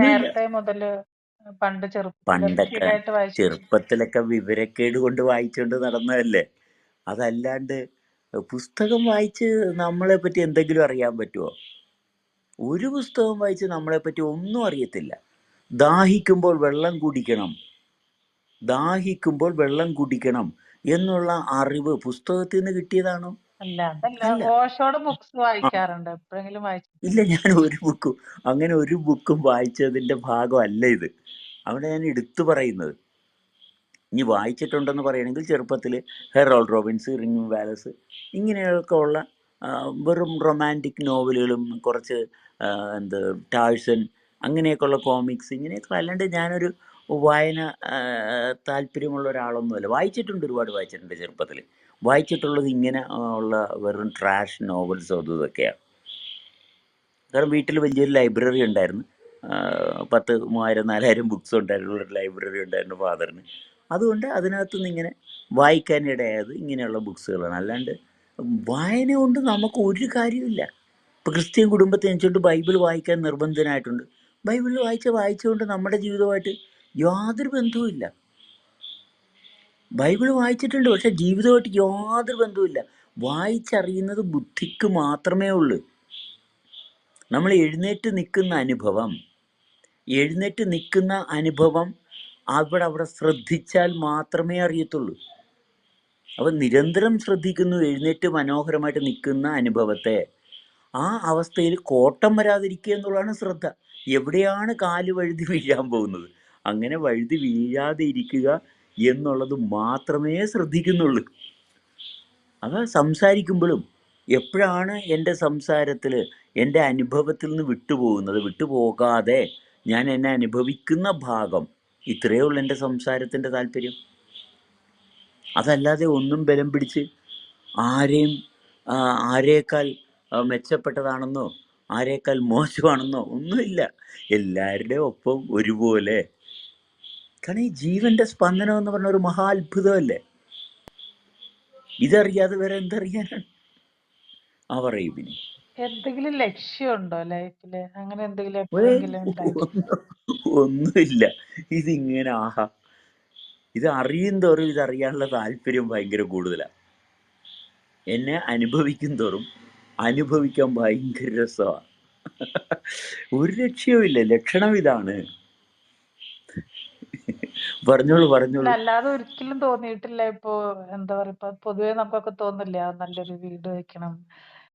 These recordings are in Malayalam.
നേരത്തെ മുതൽ പണ്ട് ചെറുപ്പത്തിലൊക്കെ പണ്ടൊക്കെ വായിച്ചു ചെറുപ്പത്തിലൊക്കെ വിവരക്കേട് കൊണ്ട് വായിച്ചുകൊണ്ട് നടന്നതല്ലേ? അതല്ലാണ്ട് പുസ്തകം വായിച്ച് നമ്മളെ പറ്റി എന്തെങ്കിലും അറിയാൻ പറ്റുമോ ഒരു പുസ്തകം വായിച്ച് നമ്മളെ പറ്റി ഒന്നും അറിയത്തില്ല. ദാഹിക്കുമ്പോൾ വെള്ളം കുടിക്കണം. ദാഹിക്കുമ്പോൾ വെള്ളം കുടിക്കണം എന്നുള്ള അറിവ് പുസ്തകത്തിൽ നിന്ന് കിട്ടിയതാണോ? അല്ല. അതല്ല. അല്ല. ഓഷോടെ ബുക്സ് ആ വായിക്കാറുണ്ട്. എപ്പോഴെങ്കിലും വായിച്ചു ഇല്ല ഞാൻ ഒരു ബുക്കും അങ്ങനെ ഒരു ബുക്കും വായിച്ചതിന്റെ ഭാഗമല്ല ഇത്. അവിടെ ഞാൻ എടുത്തു പറയുന്നത്. ഇനി വായിച്ചിട്ടുണ്ടെന്ന് പറയുകയാണെങ്കിൽ ചെറുപ്പത്തിൽ ഹെറോൾഡ് റോബിൻസ് റിങ് വാലസ് ഇങ്ങനെയൊക്കെ ഉള്ള ആ, വെറും റൊമാന്റിക് നോവലുകളും കുറച്ച് ആ, എന്ത് ടാഴ്സൺ അങ്ങനെയൊക്കെയുള്ള കോമിക്സ് ഇങ്ങനെയൊക്കെ അല്ലാണ്ട് ഞാനൊരു വായന ആ, താല്പര്യമുള്ള ഒരാളൊന്നുമല്ല. വായിച്ചിട്ടുണ്ട് ഒരുപാട് വായിച്ചിട്ടുണ്ട് ചെറുപ്പത്തിൽ വായിച്ചിട്ടുള്ളത് ഇങ്ങനെ ഉള്ള വെറും ട്രാഷ് നോവൽസ് ഇതൊക്കെയാണ് കാരണം വീട്ടിൽ വലിയൊരു ലൈബ്രറി ഉണ്ടായിരുന്നു. പത്ത് മൂവായിരം നാലായിരം ബുക്സ് ഉണ്ടായിരുന്ന. ഒരു ലൈബ്രറി ഉണ്ടായിരുന്നു ഫാദറിന് അതുകൊണ്ട് അതിനകത്ത് നിന്ന് ഇങ്ങനെ വായിക്കാനിടയായത് ഇങ്ങനെയുള്ള ബുക്സുകളാണ് അല്ലാണ്ട് വായന കൊണ്ട് നമുക്ക് ഒരു കാര്യമില്ല ഇപ്പോൾ ക്രിസ്ത്യൻ കുടുംബത്തെ അനുസരിച്ചുകൊണ്ട് ബൈബിൾ വായിക്കാൻ നിർബന്ധനായിട്ടുണ്ട്. ബൈബിൾ വായിച്ച വായിച്ചുകൊണ്ട് നമ്മുടെ ജീവിതമായിട്ട് യാതൊരു ബന്ധവുമില്ല. ബൈബിൾ വായിച്ചിട്ടുണ്ട് പക്ഷെ ജീവിതമായിട്ട് യാതൊരു ബന്ധവുമില്ല. വായിച്ചറിയുന്നത് ബുദ്ധിക്ക് മാത്രമേ ഉള്ളൂ. നമ്മൾ എഴുന്നേറ്റ് നിൽക്കുന്ന അനുഭവം എഴുന്നേറ്റ് നിൽക്കുന്ന അനുഭവം അവിടെ അവിടെ ശ്രദ്ധിച്ചാൽ മാത്രമേ അറിയത്തുള്ളൂ. അപ്പം നിരന്തരം ശ്രദ്ധിക്കുന്നു എഴുന്നേറ്റ് മനോഹരമായിട്ട് നിൽക്കുന്ന അനുഭവത്തെ. ആ അവസ്ഥയിൽ കോട്ടം വരാതിരിക്കുക എന്നുള്ളതാണ് ശ്രദ്ധ. എവിടെയാണ് കാൽ വഴുതി വീഴാൻ പോകുന്നത്? അങ്ങനെ വഴുതി വീഴാതെ ഇരിക്കുക എന്നുള്ളത് മാത്രമേ ശ്രദ്ധിക്കുന്നുള്ളൂ. അത് സംസാരിക്കുമ്പോഴും എപ്പോഴാണ് എന്റെ സംസാരത്തിൽ എന്റെ അനുഭവത്തിൽ നിന്ന് വിട്ടുപോകുന്നത്? വിട്ടുപോകാതെ ഞാൻ എന്നെ അനുഭവിക്കുന്ന ഭാഗം ഇത്രയേ ഉള്ളൂ എന്റെ സംസാരത്തിന്റെ താല്പര്യം. അതല്ലാതെ ഒന്നും ബലം പിടിച്ച് ആരെയും ആരേക്കാൾ മെച്ചപ്പെട്ടതാണെന്നോ ആരേക്കാൾ മോശമാണെന്നോ ഒന്നുമില്ല. എല്ലാവരുടെയും ഒപ്പം ഒരുപോലെ കാരണം ഈ ജീവന്റെ സ്പന്ദനം എന്ന് പറഞ്ഞ ഒരു മഹാ അത്ഭുതമല്ലേ ഇതറിയാതെ വേറെ എന്തറിയാനാണ്? ആ പറയൂ പിന്നെ എന്തെങ്കിലും ലക്ഷ്യമുണ്ടോ ലൈഫിൽ? അങ്ങനെ എന്തെങ്കിലും ഒന്നുമില്ല. ഇതിങ്ങനെ ആഹാ. ഇത് അറിയും തോറും ഇതറിയാനുള്ള താല്പര്യം ഭയങ്കര കൂടുതലാണ് എന്നെ അനുഭവിക്കും തോറും അനുഭവിക്കാൻ ഭയങ്കര രസമാണ് ഒരു ലക്ഷ്യവുമില്ല ലക്ഷണം ഇതാണ്. പറഞ്ഞോളൂ പറഞ്ഞോളൂ. അല്ലാതെ ഒരിക്കലും തോന്നിയിട്ടില്ല ഇപ്പോ എന്താ പറയാ ഇപ്പൊ പൊതുവെ നമുക്കൊക്കെ തോന്നില്ല നല്ലൊരു വീട് വെക്കണം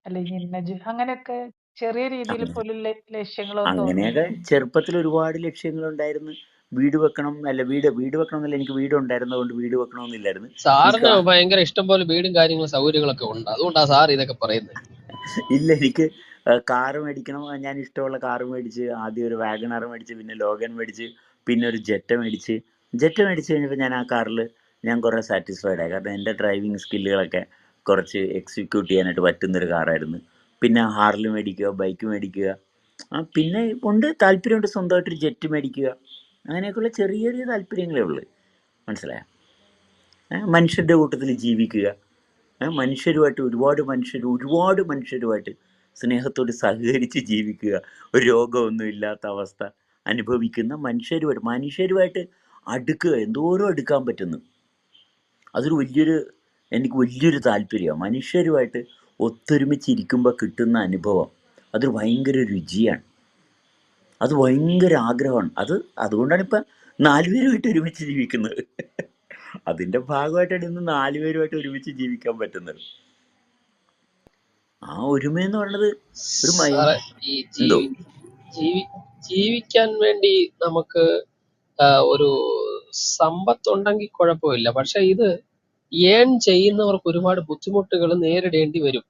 അല്ലെങ്കിൽ ഇന്ന ജോ- അങ്ങനെയൊക്കെ ചെറിയ രീതിയിൽ പോലും ല- ലക്ഷ്യങ്ങളൊന്നും അങ്ങനെയൊക്കെ തോന്നിയിട്ടില്ല. ചെറുപ്പത്തിൽ ഒരുപാട് ലക്ഷ്യങ്ങളുണ്ടായിരുന്നു വീട് വെക്കണം അല്ല വീട് വീട് വെക്കണം എന്നല്ല എനിക്ക് വീട് ഉണ്ടായിരുന്നതുകൊണ്ട് വീട് വെക്കണമെന്നില്ലായിരുന്നു. എന്നില്ലായിരുന്നു സാറിന് ഭയങ്കര ഇഷ്ടം പോലെ വീടും കാര്യങ്ങളും സൗകര്യങ്ങളൊക്കെ ഉണ്ട്. അതുകൊണ്ടാ സാർ ഇതൊക്കെ പറയുന്നത്. ഇല്ല എനിക്ക് കാറ് മേടിക്കണം. ഞാൻ ഇഷ്ടമുള്ള കാറ് മേടിച്ച് ആദ്യം ഒരു വാഗണാർ മേടിച്ച് പിന്നെ ലോഗൻ മേടിച്ച് പിന്നെ ഒരു ജെറ്റ മേടിച്ച് ജെറ്റ മേടിച്ച് കഴിഞ്ഞപ്പോൾ ഞാൻ ആ കാറിൽ ഞാൻ കുറേ സാറ്റിസ്ഫൈഡ് ആയി. കാരണം എന്റെ ഡ്രൈവിംഗ് സ്കില്ലുകളൊക്കെ കുറച്ച് എക്സിക്യൂട്ട് ചെയ്യാനായിട്ട് പറ്റുന്നൊരു കാറായിരുന്നു. പിന്നെ ഹാർലി മേടിക്കുക ബൈക്ക് മേടിക്കുക. പിന്നെ ഉണ്ട് താല്പര്യമുണ്ട് സ്വന്തമായിട്ടൊരു ജെറ്റ് മേടിക്കുക. അങ്ങനെയൊക്കെയുള്ള ചെറിയ ചെറിയ താല്പര്യങ്ങളേ ഉള്ളൂ. മനസ്സിലായോ? മനുഷ്യരുടെ കൂട്ടത്തിൽ ജീവിക്കുക. മനുഷ്യരുമായിട്ട് ഒരുപാട് മനുഷ്യർ ഒരുപാട് മനുഷ്യരുമായിട്ട് സ്നേഹത്തോട് സഹകരിച്ച് ജീവിക്കുക. ഒരു രോഗമൊന്നുമില്ലാത്ത അവസ്ഥ അനുഭവിക്കുന്ന മനുഷ്യരുമായിട്ട് മനുഷ്യരുമായിട്ട് അടുക്കുക എന്തോരം അടുക്കാൻ പറ്റുന്നു. അതൊരു വലിയൊരു എനിക്ക് വലിയൊരു താല്പര്യമാണ്. മനുഷ്യരുമായിട്ട് ഒത്തൊരുമിച്ചിരിക്കുമ്പോൾ കിട്ടുന്ന അനുഭവം അതൊരു ഭയങ്കര രുചിയാണ്. അത് ഭയങ്കര ആഗ്രഹമാണ്. അത് അതുകൊണ്ടാണ് ഇപ്പം നാലുപേരുമായിട്ട് ഒരുമിച്ച് ജീവിക്കുന്നത്. അതിന്റെ ഭാഗമായിട്ടാണ് ഇന്ന് നാലുപേരുമായിട്ട് ഒരുമിച്ച് ജീവിക്കാൻ പറ്റുന്നത്. ആ ഒരുമ എന്ന് പറയുന്നത് ഒരു ജീവിക്കാൻ വേണ്ടി നമുക്ക് ആ, ഒരു സമ്പത്തുണ്ടെങ്കിൽ കുഴപ്പമില്ല. പക്ഷെ ഇത് ഏൺ ചെയ്യുന്നവർക്ക് ഒരുപാട് ബുദ്ധിമുട്ടുകൾ നേരിടേണ്ടി വരും.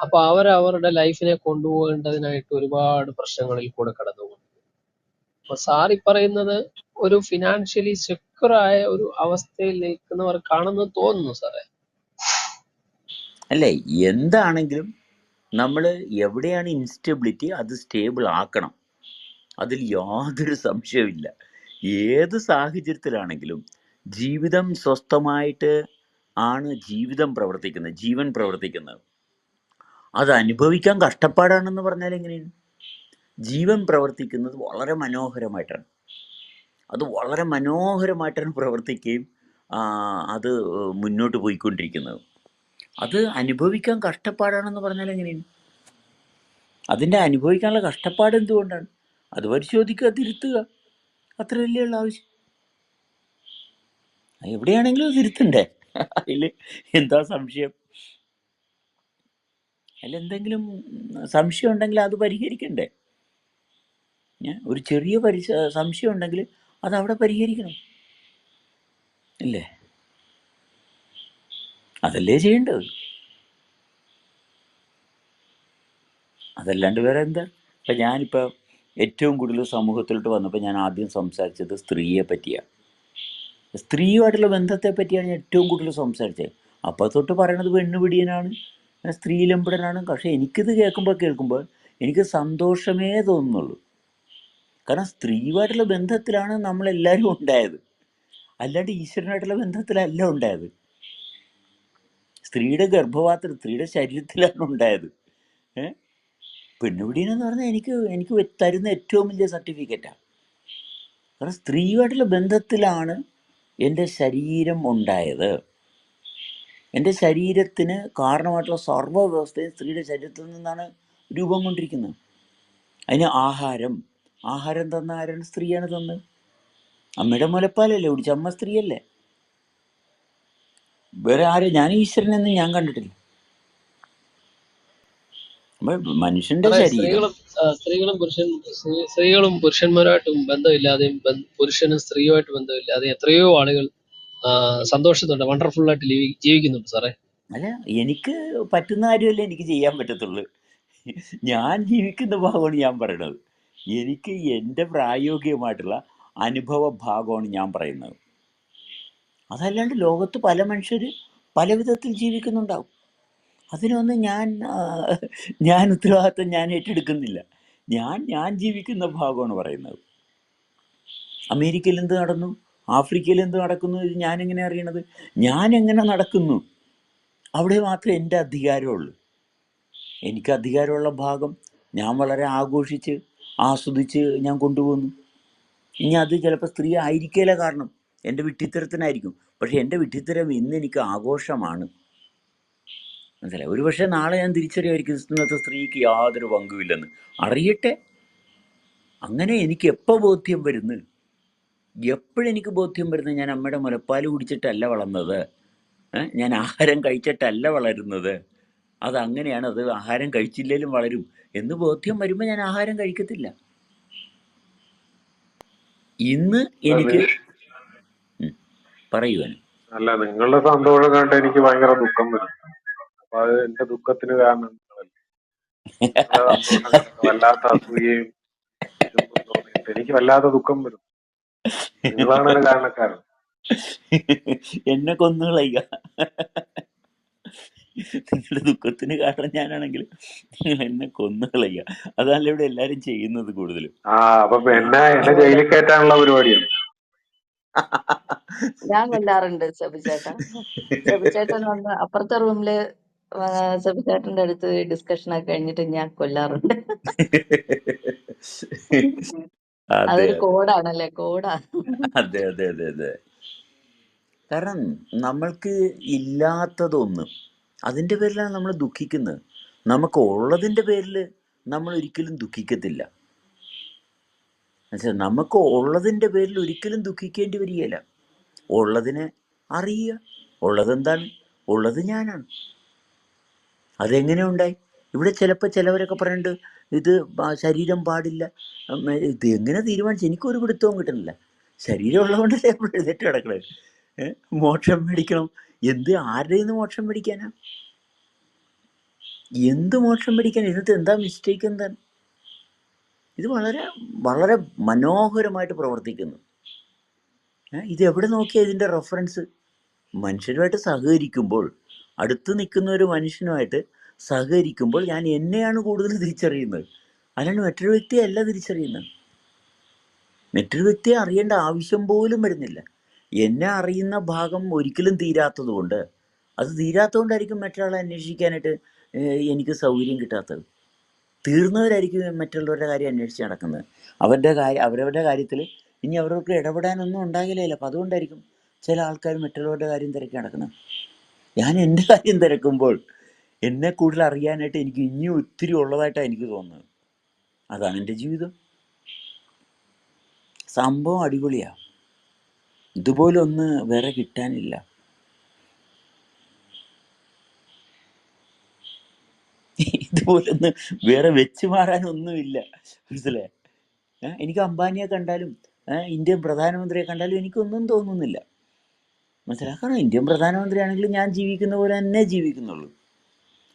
അപ്പൊ അവർ അവരുടെ ലൈഫിനെ കൊണ്ടുപോകേണ്ടതിനായിട്ട് ഒരുപാട് പ്രശ്നങ്ങളിൽ കൂടെ കടന്നു പോകും അപ്പൊ സാർ ഈ പറയുന്നത് ഒരു ഫിനാൻഷ്യലി സെക്യൂർ ആയ ഒരു അവസ്ഥയിൽ നിൽക്കുന്നവർക്കാണെന്ന് തോന്നുന്നു സാറേ. അല്ലേ എന്താണെങ്കിലും നമ്മൾ എവിടെയാണ് ഇൻസ്റ്റബിലിറ്റി അത് സ്റ്റേബിൾ ആക്കണം. അതിൽ യാതൊരു സംശയമില്ല ഏത് സാഹചര്യത്തിലാണെങ്കിലും ജീവിതം സ്വസ്ഥമായിട്ട് ആണ് ജീവിതം പ്രവർത്തിക്കുന്നത് ജീവൻ പ്രവർത്തിക്കുന്നത്. അത് അനുഭവിക്കാൻ കഷ്ടപ്പാടാണെന്ന് പറഞ്ഞാൽ എങ്ങനെയാണ്? ജീവൻ പ്രവർത്തിക്കുന്നത് വളരെ മനോഹരമായിട്ടാണ്. അത് വളരെ മനോഹരമായിട്ടാണ് പ്രവർത്തിക്കുകയും അത് മുന്നോട്ട് പോയിക്കൊണ്ടിരിക്കുന്നത്. അത് അനുഭവിക്കാൻ കഷ്ടപ്പാടാണെന്ന് പറഞ്ഞാൽ എങ്ങനെയാണ്? അതിന്റെ അനുഭവിക്കാനുള്ള കഷ്ടപ്പാട് എന്തുകൊണ്ടാണ്? അത് പരിശോധിക്കുക തിരുത്തുക. അത്രയല്ലേ ഉള്ള ആവശ്യം. എവിടെയാണെങ്കിലും തിരുത്തണ്ടേ അതിൽ എന്താ സംശയം? അതിലെന്തെങ്കിലും സംശയം ഉണ്ടെങ്കിൽ അത് പരിഹരിക്കണ്ടേ? ഒരു ചെറിയ പരി സംശയം ഉണ്ടെങ്കിൽ അത് അവിടെ പരിഹരിക്കണം. ഇല്ലേ? അതല്ലേ ചെയ്യേണ്ടത്? അതല്ലാണ്ട് വേറെ എന്താ? ഇപ്പം ഞാനിപ്പോൾ ഏറ്റവും കൂടുതൽ സമൂഹത്തിലോട്ട് വന്നപ്പോൾ ഞാൻ ആദ്യം സംസാരിച്ചത് സ്ത്രീയെ പറ്റിയാണ്. സ്ത്രീയുമായിട്ടുള്ള ബന്ധത്തെ പറ്റിയാണ് ഏറ്റവും കൂടുതൽ സംസാരിച്ചത്. അപ്പോൾ തൊട്ട് പറയണത് പെണ്ണുപിടിയനാണ് സ്ത്രീലമ്പടനാണ് പക്ഷേ എനിക്കിത് കേൾക്കുമ്പോൾ കേൾക്കുമ്പോൾ എനിക്ക് സന്തോഷമേ തോന്നുന്നുള്ളൂ. കാരണം സ്ത്രീയുമായിട്ടുള്ള ബന്ധത്തിലാണ് നമ്മളെല്ലാവരും ഉണ്ടായത്. അല്ലാണ്ട് ഈശ്വരനായിട്ടുള്ള ബന്ധത്തിലല്ല ഉണ്ടായത്. സ്ത്രീയുടെ ഗർഭപാത്രം സ്ത്രീയുടെ ശരീരത്തിലാണ് ഉണ്ടായത്. ഏഹ് പെണ്ണുപിടിയനെന്ന് പറഞ്ഞാൽ എനിക്ക് എനിക്ക് തരുന്ന ഏറ്റവും വലിയ സർട്ടിഫിക്കറ്റാണ് കാരണം സ്ത്രീയുമായിട്ടുള്ള ബന്ധത്തിലാണ് എന്റെ ശരീരം ഉണ്ടായത്. എന്റെ ശരീരത്തിന് കാരണമായിട്ടുള്ള സർവ വ്യവസ്ഥയും സ്ത്രീയുടെ ശരീരത്തിൽ നിന്നാണ് രൂപം കൊണ്ടിരിക്കുന്നത്. അതിന് ആഹാരം. ആഹാരം തന്ന ആരാണ് സ്ത്രീയാണ് തന്നത് അമ്മയുടെ മുലപ്പാലല്ലേ? കുടിച്ച അമ്മ സ്ത്രീയല്ലേ? വേറെ ആരും? ഞാൻ ഈശ്വരനെന്ന് ഞാൻ കണ്ടിട്ടില്ല. മനുഷ്യന്റെ ശരീരം. സ്ത്രീകളും സ്ത്രീകളും പുരുഷൻ സ്ത്രീകളും പുരുഷന്മാരുമായിട്ടും ബന്ധമില്ലാതെയും ബന്ധ- പുരുഷനും സ്ത്രീയുമായിട്ട് ബന്ധമില്ലാതെ എത്രയോ ആളുകൾ ആ, സന്തോഷത്തോടെ വണ്ടർഫുൾ ആയിട്ട് ജീവി- ജീവിക്കുന്നുണ്ട് സാറേ. അല്ല എനിക്ക് പറ്റുന്ന കാര്യമല്ലേ എനിക്ക് ചെയ്യാൻ പറ്റത്തുള്ളൂ. ഞാൻ ജീവിക്കുന്ന ഭാഗമാണ് ഞാൻ പറയുന്നത്. എനിക്ക് എന്റെ പ്രായോഗികമായിട്ടുള്ള അനുഭവ ഭാഗമാണ് ഞാൻ പറയുന്നത്. അതല്ലാണ്ട് ലോകത്ത് പല മനുഷ്യർ പല വിധത്തിൽ ജീവിക്കുന്നുണ്ടാവും. അതിനൊന്നും ഞാൻ ഞാൻ ഉത്തരവാദിത്വം ഞാൻ ഏറ്റെടുക്കുന്നില്ല. ഞാൻ ഞാൻ ജീവിക്കുന്ന ഭാഗമാണ് പറയുന്നത്. അമേരിക്കയിൽ എന്ത് നടന്നു? ആഫ്രിക്കയിൽ എന്ത് നടക്കുന്നു? ഇത് ഞാൻ എങ്ങനെ അറിയണത്? ഞാൻ എങ്ങനെ നടക്കുന്നു? അവിടെ മാത്രമേ എന്റെ അധികാരമുള്ളൂ എനിക്ക് അധികാരമുള്ള ഭാഗം ഞാൻ വളരെ ആഘോഷിച്ച് ആസ്വദിച്ച് ഞാൻ കൊണ്ടുപോകുന്നു. ഇനി അത് ചിലപ്പോൾ സ്ത്രീ ആയിരിക്കേല കാരണം എന്റെ വിട്ടിത്തരത്തിനായിരിക്കും പക്ഷേ എന്റെ വിട്ടിത്തരം ഇന്ന് എനിക്ക് ആഘോഷമാണ്. മനസ്സിലായി. ഒരു പക്ഷേ നാളെ ഞാൻ തിരിച്ചറിയായിരിക്കും ഇന്നത്തെ സ്ത്രീക്ക് യാതൊരു പങ്കുമില്ലെന്ന്. അറിയട്ടെ. അങ്ങനെ എനിക്ക് എപ്പോൾ ബോധ്യം വരുന്നു? എപ്പോഴെനിക്ക് ബോധ്യം വരുന്നത് ഞാൻ അമ്മയുടെ മുലപ്പാൽ കുടിച്ചിട്ടല്ല വളർന്നത്? ഞാൻ ആഹാരം കഴിച്ചിട്ടല്ല വളരുന്നത്. അത് അങ്ങനെയാണ്. അത് ആഹാരം കഴിച്ചില്ലേലും വളരും. എന്ന് ബോധ്യം വരുമ്പോൾ ഞാൻ ആഹാരം കഴിക്കത്തില്ല. ഇന്ന് എനിക്ക് പറയുവാൻ അല്ല നിങ്ങളുടെ സന്തോഷം കണ്ട് എനിക്ക് ഭയങ്കര ദുഃഖം വരും അപ്പൊ അത് എന്റെ ദുഃഖത്തിന് കാരണം വല്ലാത്ത അസൂയയും എനിക്ക് വല്ലാത്ത ദുഃഖം വരും. നിങ്ങളാണ് ഒരു കാരണക്കാരൻ. എന്നെ കൊന്നുകളയുക നിങ്ങളുടെ ദുഃഖത്തിന് കാരണം ഞാനാണെങ്കിൽ നിങ്ങൾ എന്നെ കൊന്നുകളയുക അതല്ല ഇവിടെ എല്ലാരും ചെയ്യുന്നത് കൂടുതലും. ആ അപ്പൊ എന്നെ എന്നെ ജയിലിൽ കയറ്റാനുള്ള പരിപാടിയാണ്. ഞാൻ കൊല്ലാറുണ്ട് സെബിചേട്ടാ ചെബിച്ചേട്ടൻ വന്ന് അപ്പുറത്തെ റൂമിൽ സെബിചേട്ടന്റെ അടുത്ത് ഡിസ്കഷൻ ഒക്കെ കഴിഞ്ഞിട്ട് ഞാൻ കൊല്ലാറുണ്ട്. അതെ. അതൊരു കോഡാണല്ലേ കോഡാ അതെ അതെ അതെ അതെ. കാരണം നമ്മൾക്ക് ഇല്ലാത്തതൊന്ന് അതിന്റെ പേരിലാണ് നമ്മൾ ദുഃഖിക്കുന്നത്. നമുക്ക് ഉള്ളതിന്റെ പേരിൽ നമ്മൾ ഒരിക്കലും ദുഃഖിക്കത്തില്ല. എന്നുവെച്ചാൽ നമുക്ക് ഉള്ളതിന്റെ പേരിൽ ഒരിക്കലും ദുഃഖിക്കേണ്ടി വരികയില്ല. ഉള്ളതിനെ അറിയുക. ഉള്ളതെന്താണ്? ഉള്ളത് ഞാനാണ്. അതെങ്ങനെ ഉണ്ടായി? ഇവിടെ ചിലപ്പോൾ ചിലവരൊക്കെ പറയുന്നുണ്ട് ഇത് ശരീരം പാടില്ല. ഇത് എങ്ങനെ തീരുമാനിച്ചു? എനിക്കൊരു പിടുത്തവും കിട്ടുന്നില്ല. ശരീരം ഉള്ളതുകൊണ്ടല്ലേ നമ്മൾ എഴുന്നേറ്റ് കിടക്കണത് മോക്ഷം മേടിക്കണം. എന്ത് ആരുടെ നിന്ന് മോക്ഷം മേടിക്കാനാ? എന്ത് മോക്ഷം മേടിക്കാൻ ഇതിനകത്ത് എന്താ മിസ്റ്റേക്ക് എന്താ ഇത് വളരെ വളരെ മനോഹരമായിട്ട് പ്രവർത്തിക്കുന്നു. ഇത് എവിടെ നോക്കിയാൽ ഇതിന്റെ റെഫറൻസ് മനുഷ്യരുമായിട്ട് സഹകരിക്കുമ്പോൾ അടുത്ത് നിൽക്കുന്ന ഒരു മനുഷ്യനുമായിട്ട് സഹകരിക്കുമ്പോൾ ഞാൻ എന്നെയാണ് കൂടുതൽ തിരിച്ചറിയുന്നത്. അല്ലാണ്ട് മറ്റൊരു വ്യക്തിയെ അല്ല തിരിച്ചറിയുന്നത്. മറ്റൊരു വ്യക്തിയെ അറിയേണ്ട ആവശ്യം പോലും വരുന്നില്ല. എന്നെ അറിയുന്ന ഭാഗം ഒരിക്കലും തീരാത്തതുകൊണ്ട് അത് തീരാത്തതുകൊണ്ടായിരിക്കും മറ്റൊരാളെ അന്വേഷിക്കാനായിട്ട് എനിക്ക് സൗകര്യം കിട്ടാത്തത്. തീർന്നവരായിരിക്കും മറ്റുള്ളവരുടെ കാര്യം അന്വേഷിച്ച് നടക്കുന്നത്. അവരുടെ കാര്യം അവരവരുടെ കാര്യത്തിൽ ഇനി അവർക്ക് ഇടപെടാനൊന്നും ഉണ്ടാകില്ല അപ്പം അതുകൊണ്ടായിരിക്കും ചില ആൾക്കാർ മറ്റുള്ളവരുടെ കാര്യം തിരക്കി നടക്കുന്നത്. ഞാൻ എന്റെ കാര്യം തിരക്കുമ്പോൾ എന്നെ കൂടുതൽ അറിയാനായിട്ട് എനിക്ക് ഇനിയും ഒത്തിരി ഉള്ളതായിട്ടാണ് എനിക്ക് തോന്നുന്നത്. അതാണ് എന്റെ ജീവിതം. സംഭവം അടിപൊളിയാ. ഇതുപോലെ ഒന്ന് വേറെ കിട്ടാനില്ല. ഇതുപോലൊന്ന് വേറെ വെച്ച് മാറാനൊന്നുമില്ല. മനസ്സിലായ? എനിക്ക് അംബാനിയെ കണ്ടാലും ഇന്ത്യൻ പ്രധാനമന്ത്രിയെ കണ്ടാലും എനിക്കൊന്നും തോന്നുന്നില്ല. മനസ്സിലായി കാരണം ഇന്ത്യൻ പ്രധാനമന്ത്രിയാണെങ്കിൽ ഞാൻ ജീവിക്കുന്ന പോലെ തന്നെ ജീവിക്കുന്നുള്ളൂ.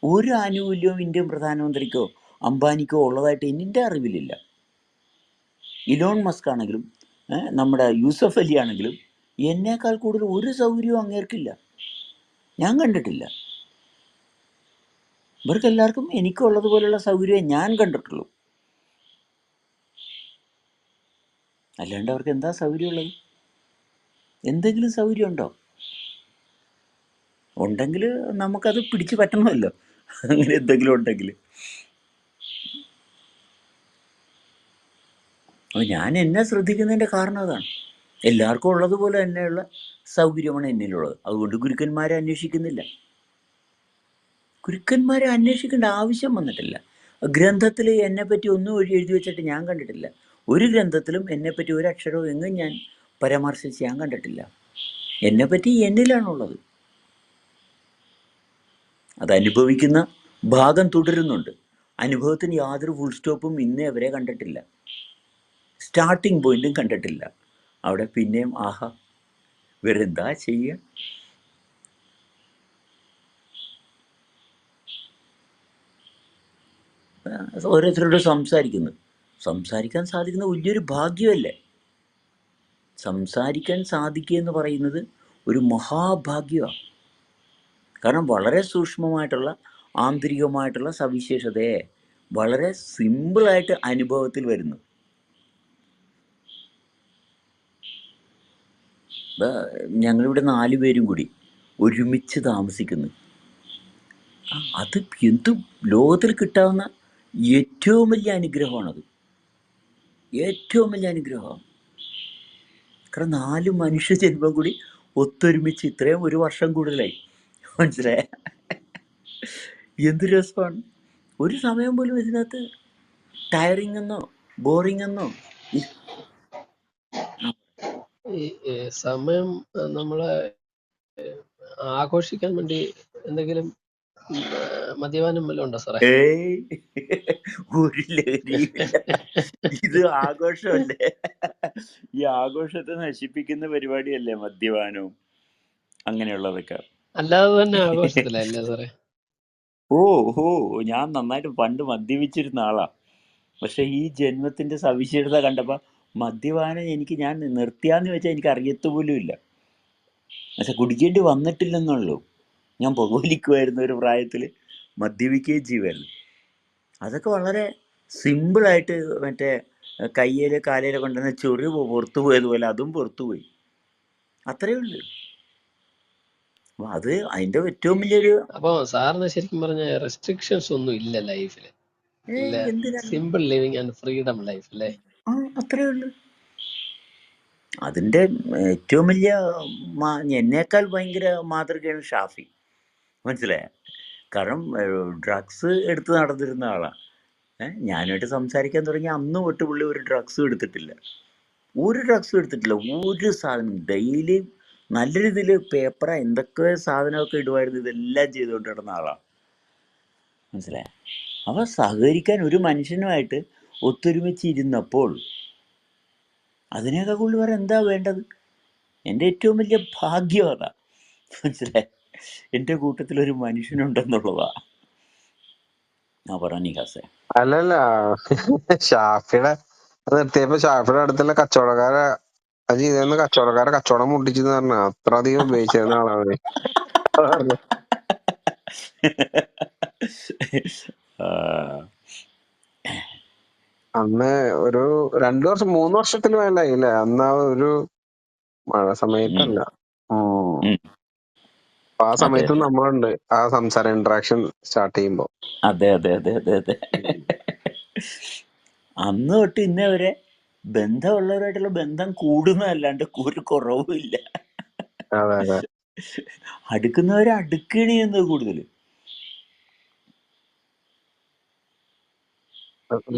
ഒരു ആനുകൂല്യവും ഇന്ത്യൻ പ്രധാനമന്ത്രിക്കോ അംബാനിക്കോ ഉള്ളതായിട്ട് എന്റെ അറിവിലില്ല. ഇലോൺ മസ്ക് ആണെങ്കിലും നമ്മുടെ യൂസഫ് അലി ആണെങ്കിലും എന്നേക്കാൾ കൂടുതൽ ഒരു സൗകര്യവും അങ്ങേർക്കില്ല. ഞാൻ കണ്ടിട്ടില്ല. ഇവർക്ക് എല്ലാവർക്കും എനിക്കുള്ളതുപോലെയുള്ള സൗകര്യമേ ഞാൻ കണ്ടിട്ടുള്ളൂ. അല്ലാണ്ട് അവർക്ക് എന്താ സൗകര്യമുള്ളത്? എന്തെങ്കിലും സൗകര്യം ഉണ്ടോ ഉണ്ടെങ്കിൽ നമുക്കത് പിടിച്ചു പറ്റണമല്ലോ. അങ്ങനെ എന്തെങ്കിലും ഉണ്ടെങ്കിൽ അപ്പോൾ ഞാൻ എന്നെ ശ്രദ്ധിക്കുന്നതിന്റെ കാരണം അതാണ്. എല്ലാവർക്കും ഉള്ളതുപോലെ തന്നെയുള്ള സൗകര്യമാണ് എന്നിലുള്ളത്. അതുകൊണ്ട് ഗുരുക്കന്മാരെ അന്വേഷിക്കുന്നില്ല. ഗുരുക്കന്മാരെ അന്വേഷിക്കേണ്ട ആവശ്യം വന്നിട്ടില്ല. ഗ്രന്ഥത്തിൽ എന്നെപ്പറ്റി ഒന്നും എഴുതി വെച്ചിട്ട് ഞാൻ കണ്ടിട്ടില്ല. ഒരു ഗ്രന്ഥത്തിലും എന്നെപ്പറ്റി ഒരു അക്ഷരവും എങ്ങും ഞാൻ പരാമർശിച്ച് ഞാൻ കണ്ടിട്ടില്ല. എന്നെപ്പറ്റി എന്നിലാണുള്ളത്. അത് അനുഭവിക്കുന്ന ഭാഗം തുടരുന്നുണ്ട്. അനുഭവത്തിന് യാതൊരു ഫുൾ സ്റ്റോപ്പും ഇന്നേ അവരെ കണ്ടിട്ടില്ല. സ്റ്റാർട്ടിങ് പോയിന്റും കണ്ടിട്ടില്ല. അവിടെ പിന്നെയും ആഹാ ഇവരെന്താ ചെയ്യുക ഓരോരുത്തരോട് സംസാരിക്കുന്നു. സംസാരിക്കാൻ സാധിക്കുന്ന വലിയൊരു ഭാഗ്യമല്ലേ? സംസാരിക്കാൻ സാധിക്കുക എന്ന് പറയുന്നത് ഒരു മഹാഭാഗ്യമാണ് കാരണം വളരെ സൂക്ഷ്മമായിട്ടുള്ള ആന്തരികമായിട്ടുള്ള സവിശേഷതയെ വളരെ സിമ്പിളായിട്ട് അനുഭവത്തിൽ വരുന്നു. ഞങ്ങളിവിടെ നാല് പേരും കൂടി ഒരുമിച്ച് താമസിക്കുന്നു. അത് എന്തും ലോകത്തിൽ കിട്ടാവുന്ന ഏറ്റവും വലിയ അനുഗ്രഹമാണത്. ഏറ്റവും വലിയ അനുഗ്രഹമാണ് കാരണം നാല് മനുഷ്യ ജന്മം കൂടി ഒത്തൊരുമിച്ച് ഇത്രയും ഒരു വർഷം കൂടുതലായി. മനസ്സിലായ? എന്ത് രസമാണ്. ഒരു സമയം പോലും ഇതിനകത്ത് ടയറിംഗ് എന്നോ ബോറിംഗ് എന്നോ ഇ- ഈ സമയം നമ്മളെ ആഘോഷിക്കാൻ വേണ്ടി എന്തെങ്കിലും ഉം, മദ്യപാനം വല്ലതും ഉണ്ടോ സാറേ? ഏയ് ഒരു ലഹരിയുമില്ല ഇത് ആഘോഷമല്ലേ? ഈ ആഘോഷത്തെ നശിപ്പിക്കുന്ന പരിപാടിയല്ലേ മദ്യപാനവും? അങ്ങനെയുള്ളതൊക്കെ. അല്ലാതെ തന്നെ ആഘോഷത്തിലല്ലേ സാറേ? ഓ ഓ ഞാൻ നന്നായിട്ട് പണ്ട് മദ്യപിച്ചിരുന്ന ആളാ. പക്ഷെ ഈ ജന്മത്തിന്റെ സവിശേഷത കണ്ടപ്പോ മദ്യപാനം എനിക്ക് ഞാൻ നിർത്തിയാന്ന് വെച്ചാൽ എനിക്ക് അറിയത്ത് പോലും ഇല്ല. പക്ഷെ കുടിക്കേണ്ടി വന്നിട്ടില്ലെന്നുള്ളൂ. ഞാൻ പുകവലിക്കുമായിരുന്ന ഒരു പ്രായത്തിൽ മദ്യപിക്കുകയും ചെയ്യുമായിരുന്നു അതൊക്കെ വളരെ സിമ്പിളായിട്ട് മറ്റേ കയ്യിൽ കാലയിൽ കൊണ്ടുവന്ന ചൊറി പുറത്തു പോയതുപോലെ അതും പുറത്തു പോയി. അത്രയേ ഉള്ളൂ. അപ്പൊ അത് അതിന്റെ ഏറ്റവും വലിയൊരു അപ്പൊ സാറിന് ശരിക്കും പറഞ്ഞ റെസ്ട്രിക്ഷൻസ് ഒന്നും ഇല്ല ലൈഫിൽ simple living and freedom life അല്ലേ ആ അത്രയേ ഉള്ളൂ. അതിന്റെ ഏറ്റവും വലിയ എന്നേക്കാൾ ഭയങ്കര മാതൃകയാണ് ഷാഫി. മനസ്സിലായ? കാരണം ഡ്രഗ്സ് എടുത്ത് നടന്നിരുന്ന ആളാണ് ഏഹ് ഞാനായിട്ട് സംസാരിക്കാൻ തുടങ്ങി അന്ന് തൊട്ട് പുള്ളി ഒരു ഡ്രഗ്സും എടുത്തിട്ടില്ല. ഒരു ഡ്രഗ്സും എടുത്തിട്ടില്ല. ഒരു സാധനം ഡെയിലി നല്ല രീതിയിൽ പേപ്പറ എന്തൊക്കെ സാധനമൊക്കെ ഇടുമായിരുന്നു ഇതെല്ലാം ചെയ്തുകൊണ്ട് നടന്ന ആളാണ് മനസ്സിലായ? അവ സഹകരിക്കാൻ ഒരു മനുഷ്യനുമായിട്ട് ഒത്തൊരുമിച്ച് ഇരുന്നപ്പോൾ അതിനേക്കാൾ കൂടുതൽ വേറെ എന്താ വേണ്ടത്? എന്റെ ഏറ്റവും വലിയ ഭാഗ്യം അതാ. മനസ്സിലായി? എന്റെ കൂട്ടത്തിൽ ഒരു മനുഷ്യനുണ്ടെന്നുള്ളതാ. ആ പറ നിഹാസേ അല്ലല്ല ഷാഫിയുടെ നിർത്തിയപ്പോ ഷാഫിയുടെ അടുത്തുള്ള കച്ചവടക്കാരെ അത് ചെയ്തിരുന്ന കച്ചവടക്കാരെ കച്ചവടം മുട്ടിച്ചെന്ന് പറഞ്ഞ. അത്ര അധികം ഉപയോഗിച്ചിരുന്ന ആളാണ്. അതാ പറഞ്ഞെ. ആ, അന്ന് ഒരു രണ്ടു വർഷം മൂന്ന് വർഷത്തിന് മേലായി അന്ന് ആ ഒരു മഴ ഉം, സമയത്തല്ല. ഉം. ഉം. അപ്പൊ ആ അതെ സമയത്തും അതെ. നമ്മളുണ്ട്. ആ സംസാര ഇന്ററാക്ഷൻ സ്റ്റാർട്ട് ചെയ്യുമ്പോ. അതെ അതെ അതെ അതെ അതെ. അന്ന് തൊട്ട് ഇന്നേ വരെ ബന്ധമുള്ളവരായിട്ടുള്ള ബന്ധം കൂടുന്നതല്ലാണ്ട് ഒരു കുറവും ഇല്ല. അതെ അതെ. അടുക്കുന്നവരെ അടുക്കണി എന്ന് കൂടുതൽ.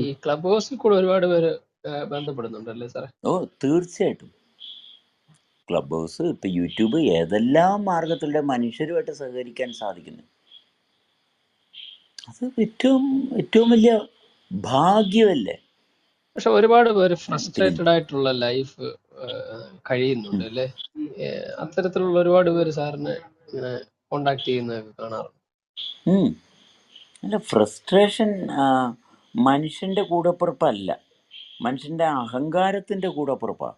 ഈ ക്ലബ് ഹൗസിൽ കൂടെ ഒരുപാട് പേര് ഏഹ് ബന്ധപ്പെടുന്നുണ്ടല്ലേ സാറേ? ഓ തീർച്ചയായിട്ടും. ക്ലബ് ഹൗസ് ഇപ്പൊ യൂട്യൂബ് ഏതെല്ലാം മാർഗത്തിലൂടെ മനുഷ്യരുമായിട്ട് സഹകരിക്കാൻ സാധിക്കുന്നു. അത് ഏറ്റവും ഏറ്റവും വലിയ ഭാഗ്യമല്ലേ? പക്ഷെ ഒരുപാട് പേര് ഫ്രസ്ട്രേറ്റഡ് ആയിട്ടുള്ള ലൈഫ് കഴിയുന്നുണ്ട് അല്ലേ? അത്തരത്തിലുള്ള ഒരുപാട് പേര് സാറിനെ ഇങ്ങനെ കോണ്ടാക്ട് ചെയ്യുന്നതൊക്കെ കാണാറുണ്ട്. അല്ല ഫ്രസ്ട്രേഷൻ മനുഷ്യന്റെ കൂടപ്പിറപ്പല്ല. മനുഷ്യന്റെ അഹങ്കാരത്തിന്റെ കൂടപ്പിറപ്പാ.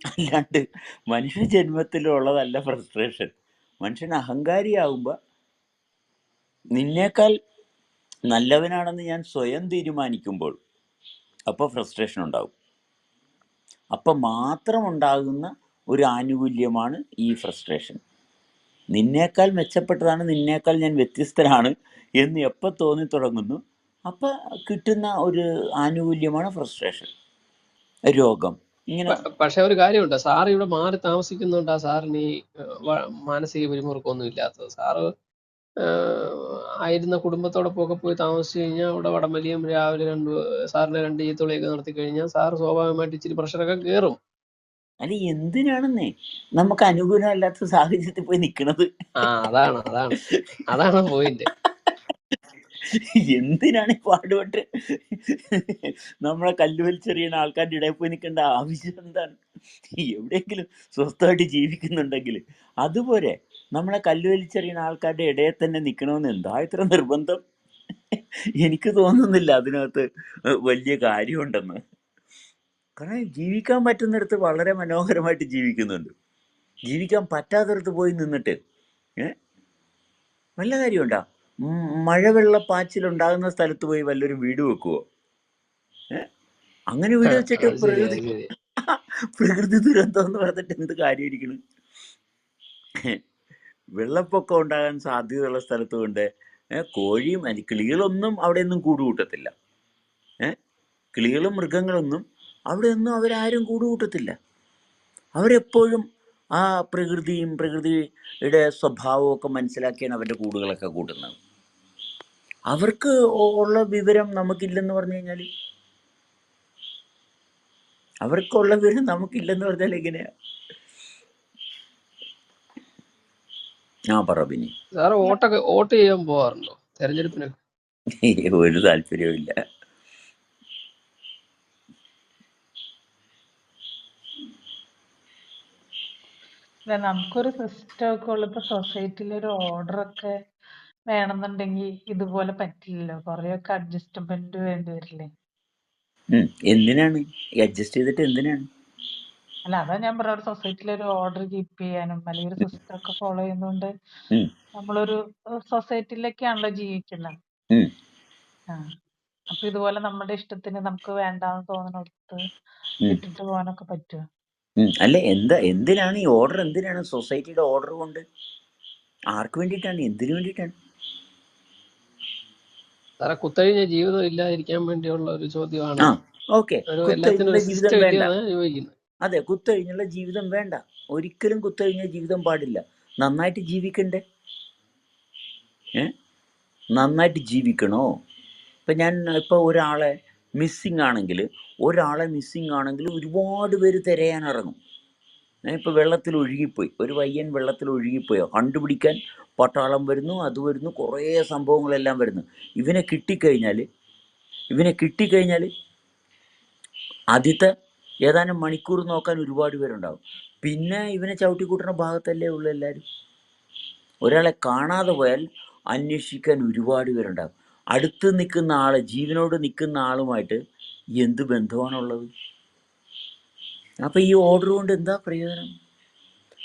അല്ലാണ്ട് മനുഷ്യ ജന്മത്തിലുള്ളതല്ല ഫ്രസ്ട്രേഷൻ മനുഷ്യൻ അഹങ്കാരിയാകുമ്പോൾ നിന്നേക്കാൾ നല്ലവനാണെന്ന് ഞാൻ സ്വയം തീരുമാനിക്കുമ്പോൾ അപ്പോൾ ഫ്രസ്ട്രേഷൻ ഉണ്ടാകും അപ്പം മാത്രം ഉണ്ടാകുന്ന ഒരു ആനുകൂല്യമാണ് ഈ ഫ്രസ്ട്രേഷൻ നിന്നേക്കാൾ മെച്ചപ്പെട്ടതാണ് നിന്നേക്കാൾ ഞാൻ വ്യത്യസ്തനാണ് എന്ന് എപ്പോൾ തോന്നി തുടങ്ങുന്നു. അപ്പം കിട്ടുന്ന ഒരു ആനുകൂല്യമാണ് ഫ്രസ്ട്രേഷൻ രോഗം. ഇങ്ങനെ പക്ഷെ ഒരു കാര്യമുണ്ട്. സാർ ഇവിടെ മാറി താമസിക്കുന്നുണ്ട്. സാറിന് ഈ മാനസിക പിരിമുറുക്കമൊന്നും ഇല്ലാത്തത് സാറ് ആയിരുന്ന കുടുംബത്തോടൊപ്പം ഒക്കെ പോയി താമസിച്ചു കഴിഞ്ഞാൽ അവിടെ വടംവലിയും രാവിലെ രണ്ട് സാറിനെ രണ്ട് ഈത്തുളിയൊക്കെ നടത്തി കഴിഞ്ഞാൽ സാർ സ്വാഭാവികമായിട്ട് ഇച്ചിരി പ്രഷറൊക്കെ കേറും അല്ല എന്തിനാണെന്നേ? നമുക്ക് അനുകൂലമല്ലാത്ത സാഹചര്യത്തിൽ പോയി നിൽക്കണത് ആ അതാണ് അതാണ്. അതാണ് പോയിന്റ് എന്തിനാണ് ഈ പാടുപെട്ട്? നമ്മളെ കല്ല് വലിച്ചെറിയുന്ന ആൾക്കാരുടെ ഇടയിൽ പോയി നിൽക്കേണ്ട ആവശ്യം എന്താണ്? എവിടെയെങ്കിലും സ്വസ്ഥമായിട്ട് ജീവിക്കുന്നുണ്ടെങ്കിൽ അതുപോലെ നമ്മളെ കല്ലുവലിച്ചെറിയുന്ന ആൾക്കാരുടെ ഇടയിൽ തന്നെ നിൽക്കണമെന്ന് എന്താ ഇത്ര നിർബന്ധം? എനിക്ക് തോന്നുന്നില്ല അതിനകത്ത് വലിയ കാര്യമുണ്ടെന്ന്. കാരണം ജീവിക്കാൻ പറ്റുന്നിടത്ത് വളരെ മനോഹരമായിട്ട് ജീവിക്കുന്നുണ്ട്. ജീവിക്കാൻ പറ്റാത്തടത്ത് പോയി നിന്നിട്ട് ഏ? വല്ല കാര്യമുണ്ടാ? മഴവെള്ള പാച്ചിൽ ഉണ്ടാകുന്ന സ്ഥലത്ത് പോയി വല്ലൊരു വീട് വെക്കുവോ? ഏഹ് അങ്ങനെ വീട് വെച്ചിട്ട് പ്രകൃതി പ്രകൃതി ദുരന്തം എന്ന് പറഞ്ഞിട്ട് എന്ത് കാര്യമായിരിക്കണം? വെള്ളപ്പൊക്കം ഉണ്ടാകാൻ സാധ്യതയുള്ള സ്ഥലത്ത് കൊണ്ട് കോഴിയും അതിന് കിളികളൊന്നും അവിടെ ഒന്നും കൂടുകൂട്ടത്തില്ല. ഏ കിളികളും മൃഗങ്ങളൊന്നും അവിടെ ഒന്നും അവരാരും കൂടുകൂട്ടത്തില്ല. അവരെപ്പോഴും ആ പ്രകൃതിയും പ്രകൃതിയുടെ സ്വഭാവവും ഒക്കെ മനസ്സിലാക്കിയാണ് അവരുടെ കൂടുകളൊക്കെ കൂട്ടുന്നത്. അവർക്ക് ഉള്ള വിവരം നമുക്കില്ലെന്ന് പറഞ്ഞു കഴിഞ്ഞാൽ അവർക്കുള്ള വിവരം നമുക്കില്ലെന്ന് പറഞ്ഞാൽ എങ്ങനെയാ? ആ പറ പിന്നെ സാറ് വോട്ടൊക്കെ വോട്ട് ചെയ്യാൻ പോവാറുണ്ടോ? തെരഞ്ഞെടുപ്പിനൊക്കെ? ഒരു താല്പര്യവും ഇല്ല. നമുക്കൊരു സിസ്റ്റം ഒക്കെ ഉള്ള. ഇപ്പൊ സൊസൈറ്റിയിൽ ഒരു ഓർഡർ ഒക്കെ വേണമെന്നുണ്ടെങ്കിൽ ഇതുപോലെ പറ്റില്ലല്ലോ. കുറെയൊക്കെ അഡ്ജസ്റ്റ്മെന്റ് വേണ്ടി വരില്ലേ? ഉം. എന്തിനാണ്? അഡ്ജസ്റ്റ് ചെയ്തിട്ട് എന്തിനാണ്? അല്ല അതാ ഞാൻ പറഞ്ഞ ഒരു സൊസൈറ്റിയിൽ ഒരു ഓർഡർ കീപ്പ് ചെയ്യാനും അല്ലെങ്കിൽ ഒരു സിസ്റ്റം ഒക്കെ ഫോളോ ചെയ്യുന്നോണ്ട് ഉം. നമ്മളൊരു സൊസൈറ്റിയിലൊക്കെയാണല്ലോ ജീവിക്കുന്നത്. ഉം. ആ. അപ്പൊ ഇതുപോലെ നമ്മുടെ ഇഷ്ടത്തിന് നമുക്ക് വേണ്ടാന്ന് തോന്നുന്നിടത്ത് ഉം. വിട്ടിട്ട് പോകാനൊക്കെ പറ്റുമോ ഉം. അല്ല എന്താ എന്തിനാണ് ഈ ഓർഡർ എന്തിനാണ് സൊസൈറ്റിയുടെ ഓർഡർ കൊണ്ട്? ആർക്ക് വേണ്ടിയിട്ടാണ് എന്തിനു വേണ്ടിയിട്ടാണ്? സാറെ കുത്തഴിഞ്ഞ ജീവിതം ഇല്ലാതിരിക്കാൻ വേണ്ടിയുള്ള ഒരു ചോദ്യമാണ്. ആ ഓക്കെ. ഒരു എല്ലാത്തിനും ഒരു ജീവിതം സിസ്റ്റം വേണ്ട. കിട്ടിയതാണ് ചോദിക്കുന്നത് അതെ കുത്തഴിഞ്ഞുള്ള ജീവിതം വേണ്ട. ഒരിക്കലും കുത്തഴിഞ്ഞ ജീവിതം പാടില്ല. നന്നായിട്ട് ജീവിക്കണ്ടേ? ഏ? നന്നായിട്ട് ജീവിക്കണോ? ഇപ്പം ഞാൻ ഇപ്പോൾ ഒരാളെ മിസ്സിങ് ആണെങ്കിൽ ഒരാളെ മിസ്സിങ് ആണെങ്കിൽ ഒരുപാട് പേര് തിരയാൻ ഇറങ്ങും. ഇപ്പോൾ വെള്ളത്തിൽ ഒഴുകിപ്പോയി. ഒരു പയ്യൻ വെള്ളത്തിൽ ഒഴുകിപ്പോയോ? കണ്ടുപിടിക്കാൻ പട്ടാളം വരുന്നു അത് വരുന്നു കുറേ സംഭവങ്ങളെല്ലാം വരുന്നു. ഇവനെ കിട്ടിക്കഴിഞ്ഞാൽ ഇവനെ കിട്ടിക്കഴിഞ്ഞാൽ ആദ്യത്തെ ഏതാനും മണിക്കൂർ നോക്കാൻ ഒരുപാട് പേരുണ്ടാവും. പിന്നെ ഇവനെ ചവിട്ടിക്കൂട്ടുന്ന ഭാഗത്തല്ലേ ഉള്ളൂ എല്ലാവരും ഒരാളെ കാണാതെ പോയാൽ അന്വേഷിക്കാൻ ഒരുപാട് പേരുണ്ടാവും. അടുത്ത് നിൽക്കുന്ന ആൾ ജീവനോട് നിൽക്കുന്ന ആളുമായിട്ട് എന്ത് ബന്ധമാണുള്ളത്? അപ്പം ഈ ഓർഡർ കൊണ്ട് എന്താ പ്രയോജനം?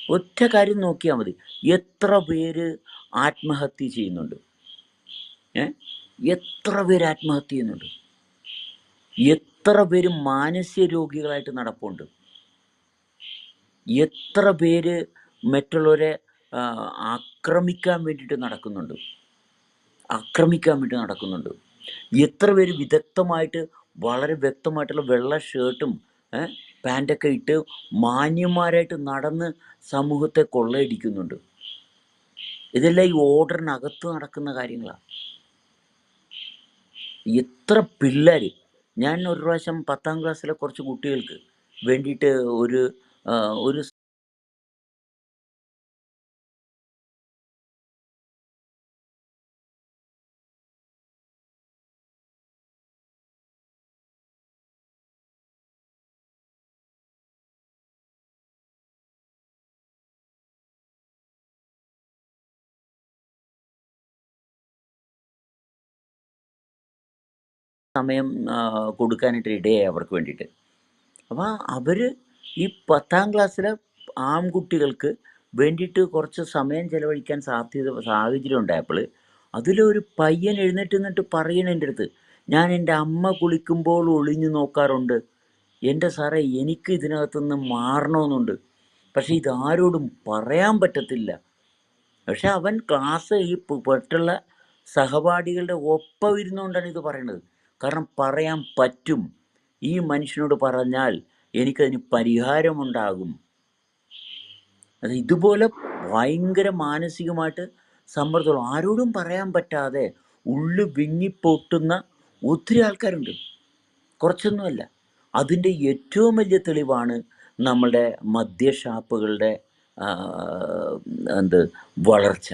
ഒറ്റ കാര്യം നോക്കിയാൽ മതി. എത്ര പേര് ആത്മഹത്യ ചെയ്യുന്നുണ്ട്? ഏ? എത്ര പേര് ആത്മഹത്യ ചെയ്യുന്നുണ്ട്? എത്ര പേര് മാനസിക രോഗികളായിട്ട് നടപ്പുണ്ട്? എത്ര പേര് മറ്റുള്ളവരെ ആക്രമിക്കാൻ വേണ്ടിയിട്ട് നടക്കുന്നുണ്ട്? ആക്രമിക്കാൻ വേണ്ടി നടക്കുന്നുണ്ട്. എത്ര പേര് വിദഗ്ധമായിട്ട് വളരെ വ്യക്തമായിട്ടുള്ള വെള്ള ഷർട്ടും പാന്റൊക്കെ ഇട്ട് മാന്യന്മാരായിട്ട് നടന്ന് സമൂഹത്തെ കൊള്ളയടിക്കുന്നുണ്ട്. ഇതെല്ലാം ഈ ഓർഡറിനകത്ത് നടക്കുന്ന കാര്യങ്ങളാണ് എത്ര പിള്ളേർ ഞാൻ ഒരു പ്രാവശ്യം പത്താം ക്ലാസ്സിലെ കുറച്ച് കുട്ടികൾക്ക് വേണ്ടിയിട്ട് ഒരു ഒരു സമയം കൊടുക്കാനായിട്ട് ഇടയായി അവർക്ക് വേണ്ടിയിട്ട്. അപ്പോൾ അവർ ഈ പത്താം ക്ലാസ്സിലെ ആൺകുട്ടികൾക്ക് വേണ്ടിയിട്ട് കുറച്ച് സമയം ചിലവഴിക്കാൻ സാധ്യത സാഹചര്യം ഉണ്ടായപ്പോൾ അതിലൊരു പയ്യൻ എഴുന്നേറ്റ് നിന്നിട്ട് പറയണ എന്റെ അടുത്ത് ഞാൻ എന്റെ അമ്മ കുളിക്കുമ്പോൾ ഒളിഞ്ഞു നോക്കാറുണ്ട്. എന്റെ സാറേ എനിക്ക് ഇതിനകത്തുനിന്ന് മാറണമെന്നുണ്ട്. പക്ഷേ ഇതാരോടും പറയാൻ പറ്റത്തില്ല. പക്ഷെ അവൻ ക്ലാസ് ഈ പെട്ടുള്ള സഹപാഠികളുടെ ഒപ്പം ഇരുന്നുകൊണ്ടാണ് ഇത് പറയണത്. കാരണം പറയാൻ പറ്റും. ഈ മനുഷ്യനോട് പറഞ്ഞാൽ എനിക്കതിന് പരിഹാരമുണ്ടാകും. അത് ഇതുപോലെ ഭയങ്കര മാനസികമായിട്ട് സമ്മർദ്ദമുള്ള ആരോടും പറയാൻ പറ്റാതെ ഉള്ളു വിങ്ങിപ്പൊട്ടുന്ന ഒത്തിരി ആൾക്കാരുണ്ട്. കുറച്ചൊന്നുമല്ല. അതിന്റെ ഏറ്റവും വലിയ തെളിവാണ് നമ്മുടെ മദ്യഷാപ്പുകളുടെ എന്ത് വളർച്ച.